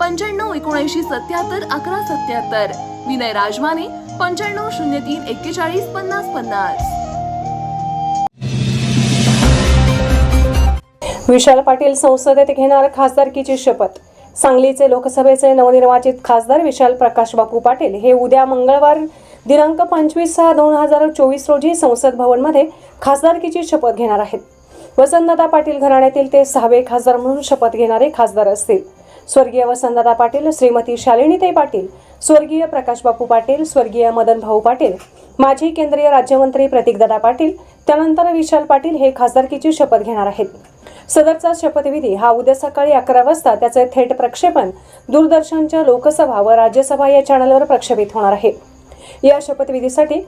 पंच्याण्णव एकोणऐंशी सत्याहत्तर अकरा सत्याहत्तर. विनय राजमाने पंच्याण्णव शून्य तीन एक्केचाळीस पन्नास पन्नास. विशाल पाटील संसदेत घेणार खासदारकीची शपथ. सांगलीचे लोकसभेचे नवनिर्वाचित खासदार विशाल प्रकाश बापू पाटील हे उद्या मंगळवार दिनांक पंचवीस सहा दोन हजार चोवीस रोजी संसद भवनमध्ये खासदारकीची शपथ घेणार आहेत. वसंतदादा पाटील घराण्यातील ते सहावे खासदार म्हणून शपथ घेणारे खासदार असतील. स्वर्गीय वसंतदादा पाटील श्रीमती शालिनीताई पाटील स्वर्गीय प्रकाश बापू पाटील स्वर्गीय मदन भाऊ पाटील माजी केंद्रीय राज्यमंत्री प्रतीकदादा पाटील त्यानंतर विशाल पाटील हे खासदारकीची शपथ घेणार आहेत. सदरचा शपथविधी हा उद्या सकाळी अकरा वाजता त्याचे थेट प्रक्षेपण दूरदर्शनच्या लोकसभा व राज्यसभा या चॅनलवर प्रक्षेपित होणार आहे. या शपथविधीसाठी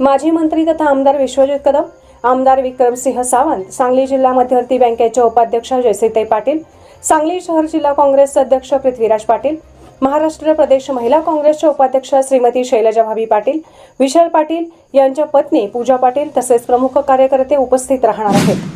माजी मंत्री तथा आमदार विश्वजित कदम आमदार विक्रमसिंह सावंत सांगली जिल्हा मध्यवर्ती बँकेच्या उपाध्यक्षा जयसीताई पाटील सांगली शहर जिल्हा काँग्रेसचे अध्यक्ष पृथ्वीराज पाटील महाराष्ट्र प्रदेश महिला काँग्रेसच्या उपाध्यक्ष श्रीमती शैलजा भाभी पाटील विशाल पाटील यांच्या पत्नी पूजा पाटील तसेच प्रमुख कार्यकर्ते उपस्थित राहणार आहेत.